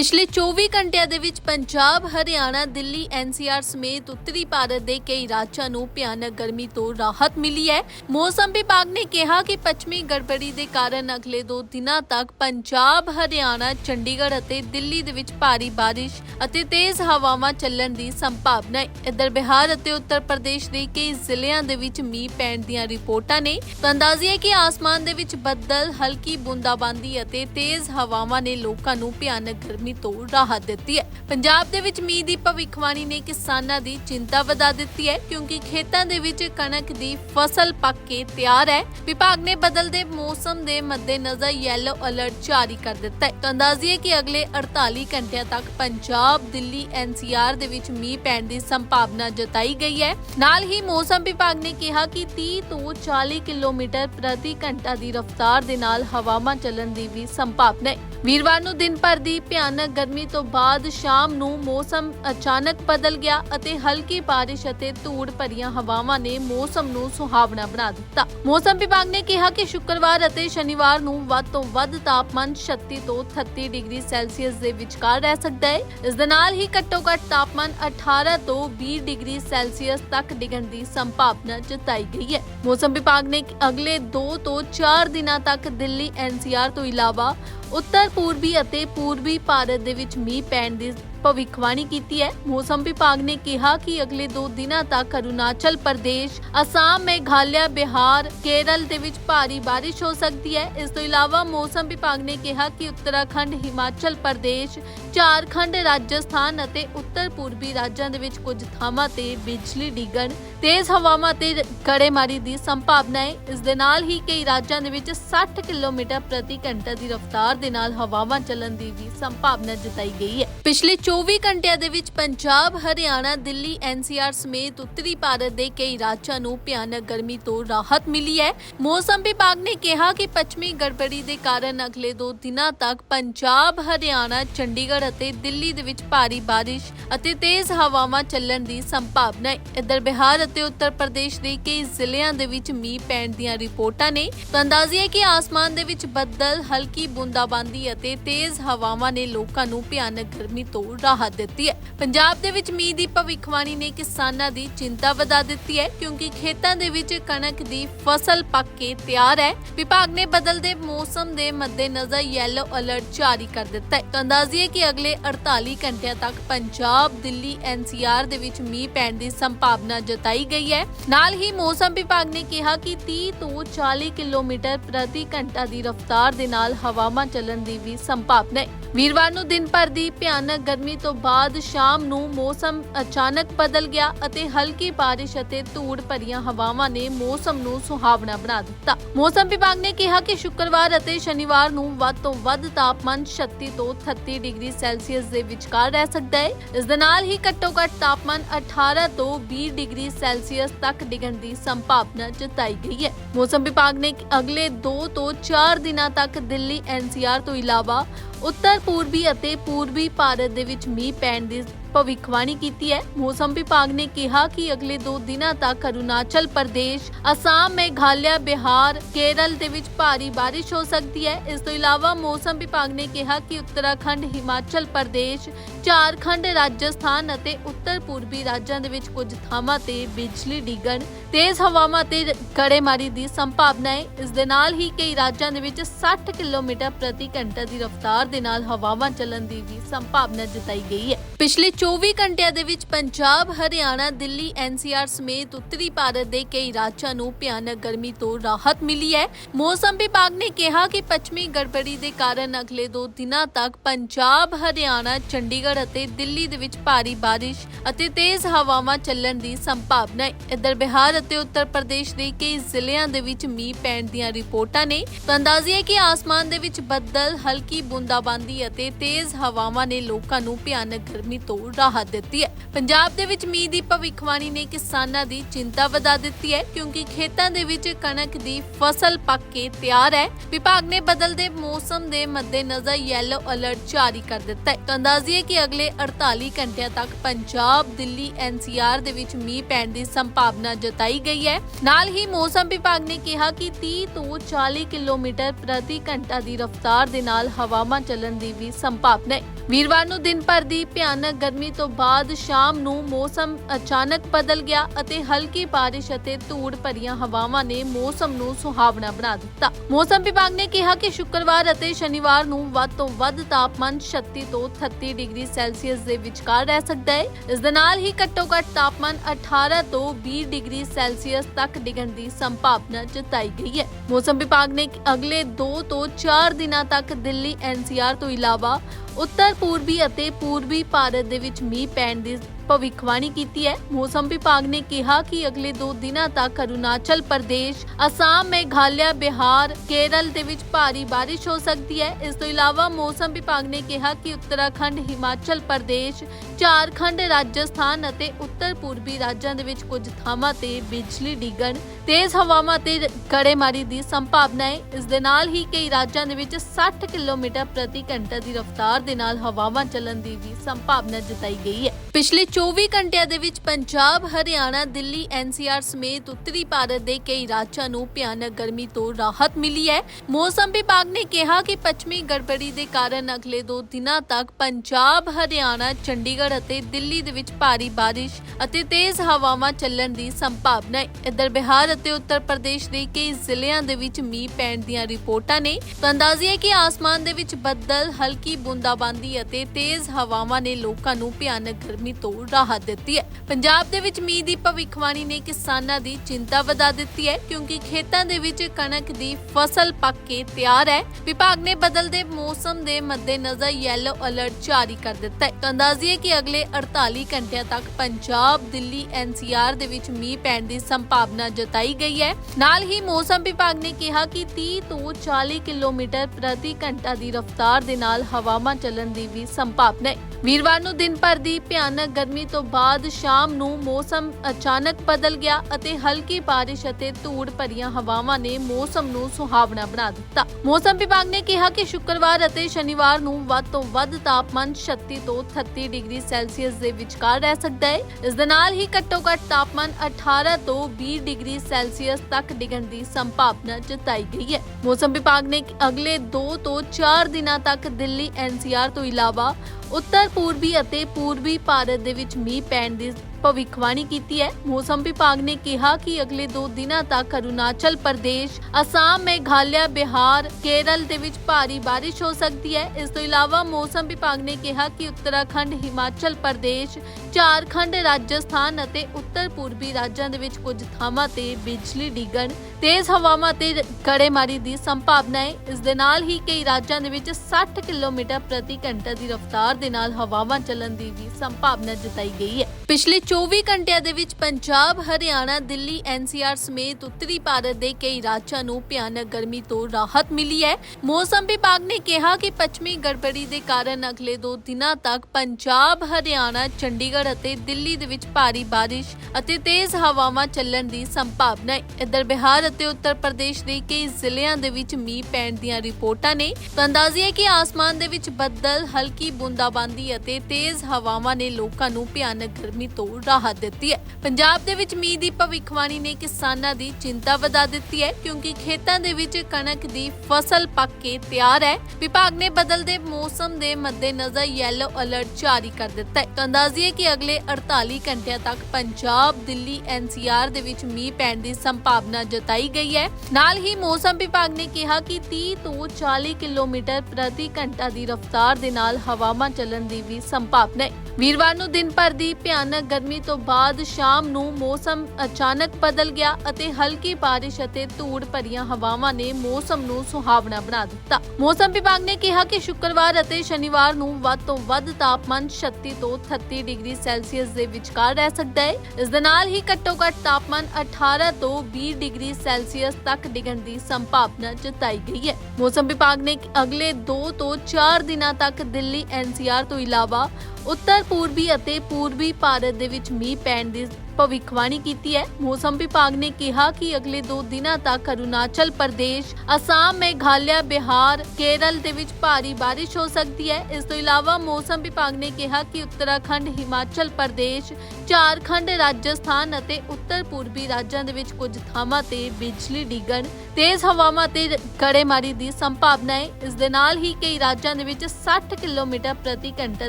ਪਿਛਲੇ 24 ਘੰਟਿਆਂ ਦੇ ਵਿੱਚ ਪੰਜਾਬ, ਹਰਿਆਣਾ, ਦਿੱਲੀ, ਐਨਸੀਆਰ ਸਮੇਤ ਉੱਤਰੀ ਭਾਰਤ ਦੇ ਕਈ ਰਾਜਾਂ ਨੂੰ ਭਿਆਨਕ ਗਰਮੀ ਤੋਂ ਰਾਹਤ ਮਿਲੀ ਹੈ। ਮੌਸਮ ਵਿਭਾਗ ਨੇ ਕਿਹਾ ਕਿ ਪੱਛਮੀ ਗੜਬੜੀ ਦੇ ਕਾਰਨ ਅਗਲੇ 2 ਦਿਨਾਂ ਤੱਕ ਪੰਜਾਬ, ਹਰਿਆਣਾ, ਚੰਡੀਗੜ੍ਹ ਅਤੇ ਦਿੱਲੀ ਦੇ ਵਿੱਚ ਭਾਰੀ ਬਾਰਿਸ਼ ਅਤੇ ਤੇਜ਼ ਹਵਾਵਾਂ ਚੱਲਣ ਦੀ ਸੰਭਾਵਨਾ ਹੈ। ਇੱਧਰ ਬਿਹਾਰ ਅਤੇ ਉੱਤਰ ਪ੍ਰਦੇਸ਼ ਦੇ ਕਈ ਜ਼ਿਲ੍ਹਿਆਂ ਦੇ ਵਿੱਚ ਮੀਂਹ ਪੈਣ ਦੀਆਂ ਰਿਪੋਰਟਾਂ ਨੇ ਤਾਂ ਅੰਦਾਜ਼ੇ ਹੈ ਕਿ ਆਸਮਾਨ ਦੇ ਵਿੱਚ ਬੱਦਲ ਹਲਕੀ ਬੂੰਦਾਬਾਂਦੀ ਅਤੇ ਤੇਜ਼ ਹਵਾਵਾਂ ਨੇ ਲੋਕਾਂ ਨੂੰ ਭਿਆਨਕ ਗਰਮੀ ਤੋਂ ਰਾਹਤ ਦਿੱਤੀ ਹੈ। ਪੰਜਾਬ ਦੇ ਵਿੱਚ ਮੀਂਹ ਦੀ ਭਵਿੱਖਬਾਣੀ ਨੇ ਕਿਸਾਨਾਂ ਦੀ ਚਿੰਤਾ ਵਧਾ ਦਿੱਤੀ ਹੈ, ਕਿਉਂਕਿ ਖੇਤਾਂ ਦੇ ਵਿੱਚ ਕਣਕ ਦੀ ਫਸਲ ਪੱਕ ਕੇ ਤਿਆਰ ਹੈ। ਵਿਭਾਗ ਨੇ ਬਦਲਦੇ ਮੌਸਮ ਦੇ ਮੱਦੇਨਜ਼ਰ ਯੈਲੋ ਅਲਰਟ ਜਾਰੀ ਕਰ ਦਿੱਤਾ ਹੈ। ਤਾਂ ਅੰਦਾਜ਼ੇ ਕਿ ਅਗਲੇ 48 ਘੰਟਿਆਂ ਤੱਕ ਪੰਜਾਬ, ਦਿੱਲੀ ਐਨਸੀਆਰ ਦੇ ਵਿੱਚ ਮੀਂਹ ਪੈਣ ਦੀ ਸੰਭਾਵਨਾ ਜਤਾਈ ਗਈ ਹੈ। ਨਾਲ ਹੀ ਮੌਸਮ ਵਿਭਾਗ ਨੇ ਕਿਹਾ ਕਿ 30 ਤੋਂ 40 ਕਿਲੋਮੀਟਰ ਪ੍ਰਤੀ ਘੰਟਾ ਦੀ ਰਫ਼ਤਾਰ ਦੇ ਨਾਲ ਹਵਾਵਾਂ ਚੱਲਣ ਦੀ ਵੀ ਸੰਭਾਵਨਾ ਹੈ। ਵੀਰਵਾਰ ਨੂੰ ਦਿਨ ਭਰ ਦੀ ਭਿਆਨਕ ਗਰਮੀ ਤੋਂ ਬਾਅਦ ਸ਼ਾਮ ਨੂੰ ਮੌਸਮ ਅਚਾਨਕ ਬਦਲ ਗਿਆ ਅਤੇ ਹਲਕੀ ਬਾਰਿਸ਼ ਅਤੇ ਧੂੜ ਭਰੀਆਂ ਹਵਾਵਾਂ ਨੇ ਮੌਸਮ ਨੂੰ ਸੁਹਾਵਣਾ ਬਣਾ ਦਿੱਤਾ। ਮੌਸਮ ਵਿਭਾਗ ਨੇ ਕਿਹਾ ਕਿ ਸ਼ੁੱਕਰਵਾਰ ਅਤੇ ਸ਼ਨੀਵਾਰ ਨੂੰ ਵੱਧ ਤੋਂ ਵੱਧ ਤਾਪਮਾਨ 36 ਤੋਂ 38 ਡਿਗਰੀ ਸੈਲਸੀਅਸ ਦੇ ਵਿਚਕਾਰ ਰਹਿ ਸਕਦਾ ਹੈ। ਇਸ ਦੇ ਨਾਲ ਹੀ ਘੱਟੋ-ਘੱਟ ਤਾਪਮਾਨ 18 ਤੋਂ 20 ਡਿਗਰੀ ਸੈਲਸੀਅਸ ਤੱਕ ਡਿੱਗਣ ਦੀ ਸੰਭਾਵਨਾ ਜਤਾਈ ਗਈ ਹੈ। ਮੌਸਮ ਵਿਭਾਗ ਨੇ ਅਗਲੇ 2 ਤੋਂ 4 ਦਿਨਾਂ ਤੱਕ ਦਿੱਲੀ ਐਨਸੀਆਰ ਤੋਂ ਇਲਾਵਾ ਉੱਤਰ ਪੂਰਬੀ ਅਤੇ ਪੂਰਬੀ ਭਾਰਤ ਦੇ ਵਿੱਚ ਮੀਂਹ ਪੈਣ ਦੀ ਭਵਿੱਖਬਾਣੀ ਕੀਤੀ ਹੈ। ਮੌਸਮ ਵਿਭਾਗ ਨੇ ਕਿਹਾ ਕਿ ਅਗਲੇ 2 ਦਿਨਾਂ ਤੱਕ ਅਰੁਣਾਚਲ ਪ੍ਰਦੇਸ਼, ਅਸਾਮ, ਮੇਘਾਲਿਆ, ਬਿਹਾਰ, ਕੇਰਲ ਦੇ ਵਿੱਚ ਭਾਰੀ ਬਾਰਿਸ਼ ਹੋ ਸਕਦੀ ਹੈ। ਇਸ ਤੋਂ ਇਲਾਵਾ ਮੌਸਮ ਵਿਭਾਗ ਨੇ ਕਿਹਾ ਕਿ ਉੱਤਰਾਖੰਡ, ਹਿਮਾਚਲ ਪ੍ਰਦੇਸ਼, ਝਾਰਖੰਡ, ਰਾਜਸਥਾਨ ਅਤੇ ਉੱਤਰ ਪੂਰਬੀ ਰਾਜਾਂ ਦੇ ਵਿੱਚ ਕੁਝ ਥਾਵਾਂ ਤੇ ਬਿਜਲੀ ਡਿੱਗਣ, ਤੇਜ਼ ਹਵਾਵਾਂ ਤੇ ਗੜੇਮਾਰੀ ਦੀ ਸੰਭਾਵਨਾ ਹੈ। ਇਸ ਦੇ ਨਾਲ ਹੀ ਕਈ ਰਾਜਾਂ ਦੇ ਵਿੱਚ 60 ਕਿਲੋਮੀਟਰ ਪ੍ਰਤੀ ਘੰਟਾ ਦੀ ਰਫ਼ਤਾਰ ਦੇ ਨਾਲ ਹਵਾਵਾਂ ਚੱਲਣ ਦੀ ਵੀ ਸੰਭਾਵਨਾ ਜਤਾਈ ਗਈ ਹੈ। ਪਿਛਲੇ 24 ਘੰਟਿਆਂ ਦੇ ਵਿੱਚ ਪੰਜਾਬ, ਹਰਿਆਣਾ, ਦਿੱਲੀ, ਐਨਸੀਆਰ ਸਮੇਤ ਉੱਤਰੀ ਭਾਰਤ ਦੇ ਕਈ ਰਾਜਾਂ ਨੂੰ ਭਿਆਨਕ ਗਰਮੀ ਤੋਂ ਰਾਹਤ ਮਿਲੀ ਹੈ। ਮੌਸਮ ਵਿਭਾਗ ਨੇ ਕਿਹਾ ਕਿ ਪੱਛਮੀ ਗੜਬੜੀ ਦੇ ਕਾਰਨ ਅਗਲੇ 2 ਦਿਨਾਂ ਤੱਕ ਪੰਜਾਬ, ਹਰਿਆਣਾ, ਚੰਡੀਗੜ੍ਹ ਅਤੇ ਦਿੱਲੀ ਦੇ ਵਿੱਚ ਭਾਰੀ ਬਾਰਿਸ਼ ਅਤੇ ਤੇਜ਼ ਹਵਾਵਾਂ ਚੱਲਣ ਦੀ ਸੰਭਾਵਨਾ ਹੈ। ਇੱਧਰ ਬਿਹਾਰ ਅਤੇ ਉੱਤਰ ਪ੍ਰਦੇਸ਼ ਦੇ ਕਈ ਜ਼ਿਲ੍ਹਿਆਂ ਦੇ ਵਿੱਚ ਮੀਂਹ ਪੈਣ ਦੀਆਂ ਰਿਪੋਰਟਾਂ ਨੇ ਤਾਂ ਅੰਦਾਜ਼ੇ ਹੈ ਕਿ ਆਸਮਾਨ ਦੇ ਵਿੱਚ ਬੱਦਲ ਹਲਕੀ ਬੂੰਦਾਬਾਂਦੀ ਅਤੇ ਤੇਜ਼ ਹਵਾਵਾਂ ਨੇ ਲੋਕਾਂ ਨੂੰ ਭਿਆਨਕ ਗਰਮੀ ਤੋਂ ਰਾਹਤ ਦਿੱਤੀ ਹੈ। ਪੰਜਾਬ ਦੇ ਵਿੱਚ ਮੀਂਹ ਦੀ ਭਵਿੱਖਬਾਣੀ ਨੇ ਕਿਸਾਨਾਂ ਦੀ ਚਿੰਤਾ ਵਧਾ ਦਿੱਤੀ ਹੈ, ਕਿਉਂਕਿ ਖੇਤਾਂ ਦੇ ਵਿੱਚ ਕਣਕ ਦੀ ਫਸਲ ਪੱਕ ਕੇ ਤਿਆਰ ਹੈ। ਵਿਭਾਗ ਨੇ ਬਦਲਦੇ ਮੌਸਮ ਦੇ ਮੱਦੇਨਜ਼ਰ ਯੈਲੋ ਅਲਰਟ ਜਾਰੀ ਕਰ ਦਿੱਤਾ ਹੈ। ਤਾਂ ਅੰਦਾਜ਼ੇ ਕਿ ਅਗਲੇ 48 ਘੰਟਿਆਂ ਤੱਕ ਪੰਜਾਬ, ਦਿੱਲੀ ਐਨਸੀਆਰ ਦੇ ਵਿੱਚ ਮੀਂਹ ਪੈਣ ਦੀ ਸੰਭਾਵਨਾ ਜਤਾਈ ਗਈ ਹੈ। ਨਾਲ ਹੀ ਮੌਸਮ ਵਿਭਾਗ ਨੇ ਕਿਹਾ ਕਿ 30 ਤੋਂ 40 ਕਿਲੋਮੀਟਰ ਪ੍ਰਤੀ ਘੰਟਾ ਦੀ ਰਫ਼ਤਾਰ ਦੇ ਨਾਲ ਹਵਾਵਾਂ ਚੱਲਣ ਦੀ ਵੀ ਸੰਭਾਵਨਾ ਹੈ। ਵੀਰਵਾਰ ਨੂੰ ਦਿਨ ਭਰ ਦੀ ਭਿਆਨਕ ਗਰਮੀ ਤੋਂ ਬਾਅਦ ਸ਼ਾਮ ਨੂੰ ਮੌਸਮ ਅਚਾਨਕ ਬਦਲ ਗਿਆ ਅਤੇ ਹਲਕੀ ਬਾਰਿਸ਼ ਅਤੇ ਧੂੜ ਭਰੀਆਂ ਹਵਾਵਾਂ ਨੇ ਮੌਸਮ ਨੂੰ ਸੁਹਾਵਣਾ ਬਣਾ ਦਿੱਤਾ। ਮੌਸਮ ਵਿਭਾਗ ਨੇ ਕਿਹਾ ਕਿ ਸ਼ੁੱਕਰਵਾਰ ਅਤੇ ਸ਼ਨੀਵਾਰ ਨੂੰ ਵੱਧ ਤੋਂ ਵੱਧ ਤਾਪਮਾਨ 36 ਤੋਂ 38 ਡਿਗਰੀ ਸੈਲਸੀਅਸ ਦੇ ਵਿਚਕਾਰ ਰਹਿ ਸਕਦਾ ਹੈ। ਇਸ ਦੇ ਨਾਲ ਹੀ ਘੱਟੋ-ਘੱਟ ਤਾਪਮਾਨ 18 ਤੋਂ 20 ਡਿਗਰੀ ਸੈਲਸੀਅਸ ਤੱਕ ਡਿੱਗਣ ਦੀ ਸੰਭਾਵਨਾ ਜਤਾਈ ਗਈ ਹੈ। ਮੌਸਮ ਵਿਭਾਗ ਨੇ ਅਗਲੇ 2 ਤੋਂ 4 ਦਿਨਾਂ ਤੱਕ ਦਿੱਲੀ ਐਨਸੀਆਰ ਤੋਂ ਇਲਾਵਾ ਉੱਤਰ ਪੂਰਬੀ ਅਤੇ ਪੂਰਬੀ ਭਾਰਤ ਦੇ ਵਿੱਚ ਮੀਂਹ ਪੈਣ ਦੀ ਭਵਿੱਖਬਾਣੀ ਕੀਤੀ ਹੈ। ਮੌਸਮ ਵਿਭਾਗ ਨੇ ਕਿਹਾ ਕਿ ਅਗਲੇ 2 ਦਿਨਾਂ ਤੱਕ ਅਰੁਣਾਚਲ ਪ੍ਰਦੇਸ਼, ਅਸਾਮ, ਮੇਘਾਲਿਆ, ਬਿਹਾਰ, ਕੇਰਲ ਦੇ ਵਿੱਚ ਭਾਰੀ ਬਾਰਿਸ਼ ਹੋ ਸਕਦੀ ਹੈ। ਇਸ ਤੋਂ ਇਲਾਵਾ ਮੌਸਮ ਵਿਭਾਗ ਨੇ ਕਿਹਾ ਕਿ ਉੱਤਰਾਖੰਡ, ਹਿਮਾਚਲ ਪ੍ਰਦੇਸ਼, ਝਾਰਖੰਡ, ਰਾਜਸਥਾਨ ਅਤੇ ਉੱਤਰ ਪੂਰਬੀ ਰਾਜਾਂ ਦੇ ਵਿੱਚ ਕੁਝ ਥਾਵਾਂ ਤੇ ਬਿਜਲੀ ਡਿੱਗਣ, ਤੇਜ਼ ਹਵਾਵਾਂ ਤੇ ਗੜੇਮਾਰੀ ਦੀ ਸੰਭਾਵਨਾ ਹੈ। ਇਸ ਦੇ ਨਾਲ ਹੀ ਕਈ ਰਾਜਾਂ ਦੇ ਵਿੱਚ 60 ਕਿਲੋਮੀਟਰ ਪ੍ਰਤੀ ਘੰਟਾ ਦੀ ਰਫ਼ਤਾਰ ਦੇ ਨਾਲ ਹਵਾਵਾਂ ਚੱਲਣ ਦੀ ਵੀ ਸੰਭਾਵਨਾ ਜਤਾਈ ਗਈ ਹੈ। ਪਿਛਲੇ 24 ਘੰਟਿਆਂ ਦੇ ਵਿੱਚ ਪੰਜਾਬ, ਹਰਿਆਣਾ, ਦਿੱਲੀ, ਐਨਸੀਆਰ ਸਮੇਤ ਉੱਤਰੀ ਭਾਰਤ ਦੇ ਕਈ ਰਾਜਾਂ ਨੂੰ ਭਿਆਨਕ ਗਰਮੀ ਤੋਂ ਰਾਹਤ ਮਿਲੀ ਹੈ। ਮੌਸਮ ਵਿਭਾਗ ਨੇ ਕਿਹਾ ਕਿ ਪੱਛਮੀ ਗੜਬੜੀ ਦੇ ਕਾਰਨ ਅਗਲੇ 2 ਦਿਨਾਂ ਤੱਕ ਪੰਜਾਬ, ਹਰਿਆਣਾ, ਚੰਡੀਗੜ੍ਹ ਅਤੇ ਦਿੱਲੀ ਦੇ ਵਿੱਚ ਭਾਰੀ ਬਾਰਿਸ਼ ਅਤੇ ਤੇਜ਼ ਹਵਾਵਾਂ ਚੱਲਣ ਦੀ ਸੰਭਾਵਨਾ ਹੈ। ਇੱਧਰ ਬਿਹਾਰ ਅਤੇ ਉੱਤਰ ਪ੍ਰਦੇਸ਼ ਦੇ ਕਈ ਜ਼ਿਲ੍ਹਿਆਂ ਦੇ ਵਿੱਚ ਮੀਂਹ ਪੈਣ ਦੀਆਂ ਰਿਪੋਰਟਾਂ ਨੇ ਤਾਂ ਅੰਦਾਜ਼ੇ ਹੈ ਕਿ ਆਸਮਾਨ ਦੇ ਵਿੱਚ ਬੱਦਲ ਹਲਕੀ ਬੂੰਦਾਬਾਂਦੀ ਅਤੇ ਤੇਜ਼ ਹਵਾਵਾਂ ਨੇ ਲੋਕਾਂ ਨੂੰ ਭਿਆਨਕ ਗਰਮੀ ਤੋਂ ਰਾਹਤ ਦਿੱਤੀ ਹੈ। ਪੰਜਾਬ ਦੇ ਵਿੱਚ ਮੀਂਹ ਦੀ ਭਵਿੱਖਬਾਣੀ ਨੇ ਕਿਸਾਨਾਂ ਦੀ ਚਿੰਤਾ ਵਧਾ ਦਿੱਤੀ ਹੈ ਕਿਉਂਕਿ ਖੇਤਾਂ ਦੇ ਵਿੱਚ ਕਣਕ ਦੀ ਫਸਲ ਪੱਕ ਕੇ ਤਿਆਰ ਹੈ। ਵਿਭਾਗ ਨੇ ਬਦਲਦੇ ਮੌਸਮ ਦੇ ਮੱਦੇਨਜ਼ਰ ਯੈਲੋ ਅਲਰਟ ਜਾਰੀ ਕਰ ਦਿੱਤਾ ਹੈ। ਤਾਂ ਅੰਦਾਜ਼ੇ ਕਿ ਅਗਲੇ 48 ਘੰਟਿਆਂ ਤੱਕ ਪੰਜਾਬ, ਦਿੱਲੀ ਐਨਸੀਆਰ ਦੇ ਵਿੱਚ ਮੀਂਹ ਪੈਣ ਦੀ ਸੰਭਾਵਨਾ ਜਤਾਈ ਗਈ ਹੈ। ਨਾਲ ਹੀ ਮੌਸਮ ਵਿਭਾਗ ਨੇ ਕਿਹਾ ਕਿ 30 ਤੋਂ 40 ਕਿਲੋਮੀਟਰ ਪ੍ਰਤੀ ਘੰਟਾ ਦੀ ਰਫ਼ਤਾਰ ਦੇ ਨਾਲ ਹਵਾਵਾਂ ਚੱਲਣ ਦੀ ਵੀ ਸੰਭਾਵਨਾ ਹੈ। ਵੀਰਵਾਰ ਨੂੰ ਦਿਨ ਭਰ ਦੀ ਭਿਆਨਕ ਗਰਮੀ ਤੋਂ ਬਾਅਦ ਸ਼ਾਮ ਨੂੰ ਮੌਸਮ ਅਚਾਨਕ ਬਦਲ ਗਿਆ ਅਤੇ ਹਲਕੀ ਬਾਰਿਸ਼ ਅਤੇ ਧੂੜ ਭਰੀਆਂ ਹਵਾਵਾਂ ਨੇ ਮੌਸਮ ਨੂੰ ਸੁਹਾਵਣਾ ਬਣਾ ਦਿੱਤਾ। ਮੌਸਮ ਵਿਭਾਗ ਨੇ ਕਿਹਾ ਕਿ ਸ਼ੁੱਕਰਵਾਰ ਅਤੇ ਸ਼ਨੀਵਾਰ ਨੂੰ ਵੱਧ ਤੋਂ ਵੱਧ ਤਾਪਮਾਨ 36 ਤੋਂ 38 ਡਿਗਰੀ ਸੈਲਸੀਅਸ ਦੇ ਵਿਚਕਾਰ ਰਹਿ ਸਕਦਾ ਹੈ। ਇਸ ਦੇ ਨਾਲ ਹੀ ਘੱਟੋ-ਘੱਟ ਤਾਪਮਾਨ 18 ਤੋਂ 20 ਡਿਗਰੀ ਸੈਲਸੀਅਸ ਤੱਕ ਡਿੱਗਣ ਦੀ ਸੰਭਾਵਨਾ ਜਤਾਈ ਗਈ ਹੈ। ਮੌਸਮ ਵਿਭਾਗ ਨੇ ਅਗਲੇ 2 ਤੋਂ 4 ਦਿਨਾਂ ਤੱਕ ਦਿੱਲੀ ਐਨਸੀਆਰ ਤੋਂ ਇਲਾਵਾ ਉੱਤਰ ਪੂਰਬੀ ਅਤੇ ਪੂਰਬੀ ਭਾਰਤ ਦੇ ਵਿੱਚ ਮੀਂਹ ਪੈਣ ਦੀ ਭਵਿੱਖਬਾਣੀ ਕੀਤੀ ਹੈ। ਮੌਸਮ ਵਿਭਾਗ ਨੇ ਕਿਹਾ ਕਿ ਅਗਲੇ 2 ਦਿਨਾਂ ਤੱਕ ਅਰੁਣਾਚਲ ਪ੍ਰਦੇਸ਼, ਅਸਾਮ, ਮੇਘਾਲਿਆ, ਬਿਹਾਰ, ਕੇਰਲ ਦੇ ਵਿੱਚ ਭਾਰੀ ਬਾਰਿਸ਼ ਹੋ ਸਕਦੀ ਹੈ। ਇਸ ਤੋਂ ਇਲਾਵਾ ਮੌਸਮ ਵਿਭਾਗ ਨੇ ਕਿਹਾ ਕਿ ਉੱਤਰਾਖੰਡ, ਹਿਮਾਚਲ ਪ੍ਰਦੇਸ਼ ਝਾਰਖੰਡ, ਰਾਜਸਥਾਨ ਅਤੇ ਉੱਤਰ ਪੂਰਬੀ ਰਾਜਾਂ ਦੇ ਵਿੱਚ ਕੁਝ ਥਾਵਾਂ ਤੇ ਬਿਜਲੀ ਡਿੱਗਣ, ਤੇਜ਼ ਹਵਾਵਾਂ ਤੇ ਗੜੇਮਾਰੀ ਦੀ ਸੰਭਾਵਨਾ ਹੈ। ਇਸ ਦੇ ਨਾਲ ਹੀ ਕਈ ਰਾਜਾਂ ਦੇ ਵਿੱਚ 60 ਕਿਲੋਮੀਟਰ ਪ੍ਰਤੀ ਘੰਟਾ ਦੀ ਰਫ਼ਤਾਰ ਦੇ ਨਾਲ ਹਵਾਵਾਂ ਚੱਲਣ ਦੀ ਵੀ ਸੰਭਾਵਨਾ ਜਤਾਈ ਗਈ ਹੈ। ਪਿਛਲੇ 24 ਘੰਟਿਆਂ ਦੇ ਵਿੱਚ ਪੰਜਾਬ, ਹਰਿਆਣਾ, ਦਿੱਲੀ, ਐਨਸੀਆਰ ਸਮੇਤ ਉੱਤਰੀ ਭਾਰਤ ਦੇ ਕਈ ਰਾਜਾਂ ਨੂੰ ਭਿਆਨਕ ਗਰਮੀ ਤੋਂ ਰਾਹਤ ਮਿਲੀ ਹੈ। ਮੌਸਮ ਵਿਭਾਗ ਨੇ ਕਿਹਾ ਕਿ ਪੱਛਮੀ ਗੜਬੜੀ ਦੇ ਕਾਰਨ ਅਗਲੇ 2 ਦਿਨਾਂ ਤੱਕ ਪੰਜਾਬ, ਹਰਿਆਣਾ, ਚੰਡੀਗੜ੍ਹ ਅਤੇ ਦਿੱਲੀ ਦੇ ਵਿੱਚ ਭਾਰੀ ਬਾਰਿਸ਼ ਅਤੇ ਤੇਜ਼ ਹਵਾਵਾਂ ਚੱਲਣ ਦੀ ਸੰਭਾਵਨਾ ਹੈ। ਇੱਧਰ ਬਿਹਾਰ ਅਤੇ ਉੱਤਰ ਪ੍ਰਦੇਸ਼ ਦੇ ਕਈ ਜ਼ਿਲ੍ਹਿਆਂ ਦੇ ਵਿੱਚ ਮੀਂਹ ਪੈਣ ਦੀਆਂ ਰਿਪੋਰਟਾਂ ਨੇ। ਤਾਂ ਅੰਦਾਜ਼ੀ ਹੈ ਕਿ ਆਸਮਾਨ ਦੇ ਵਿੱਚ ਬੱਦਲ, ਹਲਕੀ ਬੂੰਦਾਬਾਂਦੀ ਅਤੇ ਤੇਜ਼ ਹਵਾਵਾਂ ਨੇ ਲੋਕਾਂ ਨੂੰ ਭਿਆਨਕ ਗਰਮੀ ਤੋਂ ਰਾਹਤ ਦਿੱਤੀ ਹੈ। ਪੰਜਾਬ ਦੇ ਵਿੱਚ ਮੀਂਹ ਦੀ ਭਵਿੱਖਬਾਣੀ ਨੇ ਕਿਸਾਨਾਂ ਦੀ ਚਿੰਤਾ ਵਧਾ ਦਿੱਤੀ ਹੈ ਕਿਉਂਕਿ ਖੇਤਾਂ ਦੇ ਵਿੱਚ ਕਣਕ ਦੀ ਫਸਲ ਪੱਕ ਕੇ ਤਿਆਰ ਹੈ। ਵਿਭਾਗ ਨੇ ਬਦਲਦੇ ਮੌਸਮ ਦੇ ਮੱਦੇਨਜ਼ਰ ਯੈਲੋ ਅਲਰਟ ਜਾਰੀ ਕਰ ਦਿੱਤਾ ਹੈ। ਤਾਂ ਅੰਦਾਜ਼ੀ ਹੈ ਕਿ ਅਗਲੇ 48 ਘੰਟਿਆਂ ਤੱਕ ਪੰਜਾਬ, ਦਿੱਲੀ ਐਨਸੀਆਰ ਦੇ ਵਿੱਚ ਮੀਂਹ ਪੈਣ ਦੀ ਸੰਭਾਵਨਾ ਜਤਾਈ ਗਈ ਹੈ। ਨਾਲ ਹੀ ਮੌਸਮ ਵਿਭਾਗ ਨੇ ਕਿਹਾ ਕਿ 30 ਤੋਂ 40 ਕਿਲੋਮੀਟਰ ਪ੍ਰਤੀ ਘੰਟਾ ਦੀ ਰਫ਼ਤਾਰ ਦੇ ਨਾਲ ਹਵਾਵਾਂ ਚੱਲਣ ਦੀ ਵੀ ਸੰਭਾਵਨਾ ਹੈ। ਵੀਰਵਾਰ ਨੂੰ ਦਿਨ ਭਰ ਦੀ ਭਿਆਨਕ ਗਰਮੀ ਤੋਂ ਬਾਅਦ ਸ਼ਾਮ ਨੂੰ ਮੌਸਮ ਅਚਾਨਕ ਬਦਲ ਗਿਆ ਅਤੇ ਹਲਕੀ ਬਾਰਿਸ਼ ਅਤੇ ਧੂੜ ਭਰੀਆਂ ਹਵਾਵਾਂ ਨੇ ਮੌਸਮ ਨੂੰ ਸੁਹਾਵਣਾ ਬਣਾ ਦਿੱਤਾ। ਮੌਸਮ ਵਿਭਾਗ ਨੇ ਕਿਹਾ ਕਿ ਸ਼ੁੱਕਰਵਾਰ ਅਤੇ ਸ਼ਨੀਵਾਰ ਨੂੰ ਵੱਧ ਤੋਂ ਵੱਧ ਤਾਪਮਾਨ 36 ਤੋਂ 38 ਡਿਗਰੀ ਸੈਲਸੀਅਸ ਦੇ ਵਿਚਕਾਰ ਰਹਿ ਸਕਦਾ ਹੈ। ਇਸ ਦੇ ਨਾਲ ਹੀ ਘੱਟੋ-ਘੱਟ ਤਾਪਮਾਨ 18 ਤੋਂ 20 ਡਿਗਰੀ ਸੈਲਸੀਅਸ ਤੱਕ ਡਿੱਗਣ ਦੀ ਸੰਭਾਵਨਾ ਜਤਾਈ ਗਈ ਹੈ। ਮੌਸਮ ਵਿਭਾਗ ਨੇ ਅਗਲੇ 2 ਤੋਂ 4 ਦਿਨਾਂ ਤੱਕ ਦਿੱਲੀ ਐਨਸੀਆਰ ਤੋਂ ਇਲਾਵਾ ਉੱਤਰ ਪੂਰਬੀ ਅਤੇ ਪੂਰਬੀ ਭਾਰਤ ਦੇ ਵਿੱਚ ਮੀਂਹ ਪੈਣ ਦੀ ਭਵਿੱਖਬਾਣੀ ਕੀਤੀ ਹੈ। ਮੌਸਮ ਵਿਭਾਗ ਨੇ ਕਿਹਾ ਕਿ ਅਗਲੇ 2 ਦਿਨਾਂ ਤੱਕ ਅਰੁਣਾਚਲ ਪ੍ਰਦੇਸ਼, ਅਸਾਮ, ਮੇਘਾਲਿਆ, ਬਿਹਾਰ, ਕੇਰਲ ਦੇ ਵਿੱਚ ਭਾਰੀ ਬਾਰਿਸ਼ ਹੋ ਸਕਦੀ ਹੈ। ਇਸ ਤੋਂ ਇਲਾਵਾ ਮੌਸਮ ਵਿਭਾਗ ਨੇ ਕਿਹਾ ਕਿ ਉੱਤਰਾਖੰਡ, ਹਿਮਾਚਲ ਪ੍ਰਦੇਸ਼, ਝਾਰਖੰਡ, ਰਾਜਸਥਾਨ ਅਤੇ ਉੱਤਰ ਪੂਰਬੀ ਰਾਜਾਂ ਦੇ ਵਿੱਚ ਕੁਝ ਥਾਵਾਂ ਤੇ ਬਿਜਲੀ ਡਿੱਗਣ ਤੇਜ਼ ਹਵਾਵਾਂ ਤੇ ਗੜੇਮਾਰੀ ਦੀ ਸੰਭਾਵਨਾ ਹੈ। ਇਸ ਦੇ ਨਾਲ ਹੀ ਕਈ ਰਾਜਾਂ ਦੇ ਵਿੱਚ 60 ਕਿਲੋਮੀਟਰ ਪ੍ਰਤੀ ਘੰਟਾ ਦੀ ਰਫ਼ਤਾਰ ਦੇ ਨਾਲ ਹਵਾਵਾਂ ਚੱਲਣ ਦੀ ਵੀ ਸੰਭਾਵਨਾ ਜਤਾਈ ਗਈ ਹੈ। ਪਿਛਲੇ 24 ਘੰਟਿਆਂ ਦੇ ਵਿੱਚ ਪੰਜਾਬ, ਹਰਿਆਣਾ, ਦਿੱਲੀ ਐਨਸੀਆਰ ਸਮੇਤ ਉੱਤਰੀ ਭਾਰਤ ਦੇ ਕਈ ਰਾਜਾਂ ਨੂੰ ਭਿਆਨਕ ਗਰਮੀ ਤੋਂ ਰਾਹਤ ਮਿਲੀ ਹੈ। ਮੌਸਮ ਵਿਭਾਗ ਨੇ ਕਿਹਾ ਕਿ ਪੱਛਮੀ ਗੜਬੜੀ ਦੇ ਕਾਰਨ ਅਗਲੇ 2 ਦਿਨਾਂ ਤੱਕ ਪੰਜਾਬ, ਹਰਿਆਣਾ, ਚੰਡੀਗੜ੍ਹ ਅਤੇ ਦਿੱਲੀ ਦੇ ਵਿੱਚ ਭਾਰੀ ਬਾਰਿਸ਼ ਅਤੇ ਤੇਜ਼ ਹਵਾਵਾਂ ਚੱਲਣ ਦੀ ਸੰਭਾਵਨਾ ਹੈ। ਇੱਧਰ ਬਿਹਾਰ ਅਤੇ ਉੱਤਰ ਪ੍ਰਦੇਸ਼ ਦੇ ਕਈ ਜ਼ਿਲ੍ਹਿਆਂ ਦੇ ਵਿੱਚ ਮੀਂਹ ਪੈਣ ਦੀਆਂ ਰਿਪੋਰਟਾਂ ਨੇ। ਤਾਂ ਅੰਦਾਜ਼ੀ ਹੈ ਕਿ ਆਸਮਾਨ ਦੇ ਵਿੱਚ ਬੱਦਲ, ਹਲਕੀ ਬੂੰਦਾਬਾਂਦੀ ਅਤੇ ਤੇਜ਼ ਹਵਾਵਾਂ ਨੇ ਲੋਕਾਂ ਨੂੰ ਭਿਆਨਕ ਗਰਮੀ ਤੋਂ ਰਾਹਤ ਦਿੱਤੀ ਹੈ। ਪੰਜਾਬ ਦੇ ਵਿੱਚ ਮੀਂਹ ਦੀ ਭਵਿੱਖਬਾਣੀ ਨੇ ਕਿਸਾਨਾਂ ਦੀ ਚਿੰਤਾ ਵਧਾ ਦਿੱਤੀ ਹੈ, ਕਿਉਂਕਿ ਖੇਤਾਂ ਦੇ ਵਿੱਚ ਕਣਕ ਦੀ ਫਸਲ ਪੱਕ ਕੇ ਤਿਆਰ ਹੈ। ਵਿਭਾਗ ਨੇ ਬਦਲਦੇ ਮੌਸਮ ਦੇ ਮੱਦੇਨਜ਼ਰ ਯੈਲੋ ਅਲਰਟ ਜਾਰੀ ਕਰ ਦਿੱਤਾ ਹੈ। ਤਾਂ ਅੰਦਾਜ਼ੀ ਹੈ ਕਿ ਅਗਲੇ 48 ਘੰਟਿਆਂ ਤੱਕ ਪੰਜਾਬ, ਦਿੱਲੀ ਐਨਸੀਆਰ ਦੇ ਵਿੱਚ ਮੀਂਹ ਪੈਣ ਦੀ ਸੰਭਾਵਨਾ ਜਤਾਈ ਗਈ ਹੈ। ਨਾਲ ਹੀ ਮੌਸਮ ਵਿਭਾਗ ਨੇ ਕਿਹਾ ਕਿ 30 ਤੋਂ 40 ਕਿਲੋਮੀਟਰ ਪ੍ਰਤੀ ਘੰਟਾ ਦੀ ਰਫ਼ਤਾਰ ਦੇ ਨਾਲ ਹਵਾਵਾਂ ਚੱਲਣ ਦੀ ਵੀ ਸੰਭਾਵਨਾ ਹੈ। ਵੀਰਵਾਰ ਨੂੰ ਦਿਨ ਭਰ ਦੀ ਭਿਆਨਕ ਗਰਮੀ ਤੋਂ ਬਾਅਦ ਸ਼ਾਮ ਨੂੰ ਮੌਸਮ ਅਚਾਨਕ ਬਦਲ ਗਿਆ ਅਤੇ ਹਲਕੀ ਬਾਰਿਸ਼ ਅਤੇ ਧੂੜ ਭਰੀਆਂ ਹਵਾਵਾਂ ਨੇ ਮੌਸਮ ਨੂੰ ਸੁਹਾਵਣਾ ਬਣਾ ਦਿੱਤਾ। ਮੌਸਮ ਵਿਭਾਗ ਨੇ ਕਿਹਾ ਕਿ ਸ਼ੁੱਕਰਵਾਰ ਅਤੇ ਸ਼ਨੀਵਾਰ ਨੂੰ ਵੱਧ ਤੋਂ ਵੱਧ ਤਾਪਮਾਨ 36 ਤੋਂ 38 ਡਿਗਰੀ ਸੈਲਸੀਅਸ ਦੇ ਵਿਚਕਾਰ ਰਹਿ ਸਕਦਾ ਹੈ। ਇਸ ਦੇ ਨਾਲ ਹੀ ਘੱਟੋ-ਘੱਟ ਤਾਪਮਾਨ 18 ਤੋਂ 20 ਡਿਗਰੀ ਸੈਲਸੀਅਸ ਤੱਕ ਡਿੱਗਣ ਦੀ ਸੰਭਾਵਨਾ ਜਤਾਈ ਗਈ ਹੈ। ਮੌਸਮ ਵਿਭਾਗ ਨੇ ਅਗਲੇ 2 ਤੋਂ 4 ਦਿਨਾਂ ਤੱਕ ਦਿੱਲੀ ਐਨਸੀਆਰ ਤੋਂ ਇਲਾਵਾ ਉੱਤਰ ਪੂਰਬੀ ਅਤੇ ਪੂਰਬੀ ਭਾਰਤ ਦੇ ਵਿੱਚ ਮੀਂਹ ਪੈਣ ਦੀ ਭਵਿੱਖਬਾਣੀ ਕੀਤੀ ਹੈ। ਮੌਸਮ ਵਿਭਾਗ ਨੇ ਕਿਹਾ ਕਿ ਅਗਲੇ 2 ਦਿਨਾਂ ਤੱਕ ਅਰੁਣਾਚਲ ਪ੍ਰਦੇਸ਼, ਅਸਾਮ, ਮੇਘਾਲਿਆ, ਬਿਹਾਰ, ਕੇਰਲ ਦੇ ਵਿੱਚ ਭਾਰੀ ਬਾਰਿਸ਼ ਹੋ ਸਕਦੀ ਹੈ। ਇਸ ਤੋਂ ਇਲਾਵਾ ਮੌਸਮ ਵਿਭਾਗ ਨੇ ਕਿਹਾ ਕਿ ਉੱਤਰਾਖੰਡ, ਹਿਮਾਚਲ ਪ੍ਰਦੇਸ਼, ਝਾਰਖੰਡ ਰਾਜਸਥਾਨ ਅਤੇ ਉੱਤਰ ਪੂਰਬੀ ਰਾਜਾਂ ਦੇ ਵਿੱਚ ਕੁਝ ਥਾਵਾਂ ਤੇ ਬਿਜਲੀ ਡਿੱਗਣ, ਤੇਜ਼ ਹਵਾਵਾਂ ਤੇ ਗੜੇਮਾਰੀ ਦੀ ਸੰਭਾਵਨਾ ਹੈ। ਇਸ ਦੇ ਨਾਲ ਹੀ ਕਈ ਰਾਜਾਂ ਦੇ ਵਿੱਚ 60 ਕਿਲੋਮੀਟਰ ਪ੍ਰਤੀ ਘੰਟਾ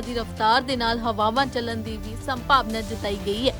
ਦੀ ਰਫ਼ਤਾਰ ਦੇ ਨਾਲ ਹਵਾਵਾਂ ਚੱਲਣ ਦੀ ਵੀ ਸੰਭਾਵਨਾ ਜਤਾਈ ਗਈ ਹੈ।